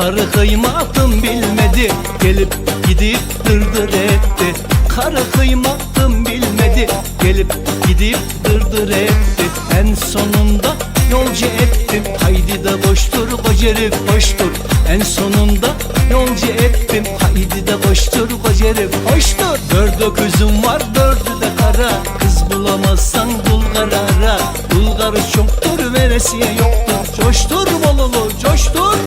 Karı kıymatım bilmedi. Gelip gidip dırdır etti. Karı kıymatım bilmedi. Gelip gidip dırdır etti. En sonunda yolcu ettim. Haydi de koştur kocerif boştur. En sonunda yolcu ettim. Haydi de koştur kocerif boştur. Dört kızım var dördü de kara. Kız bulamazsan bul karara. Bulgarı çoktur veresiye yoktur. Coştur bolulu coştur.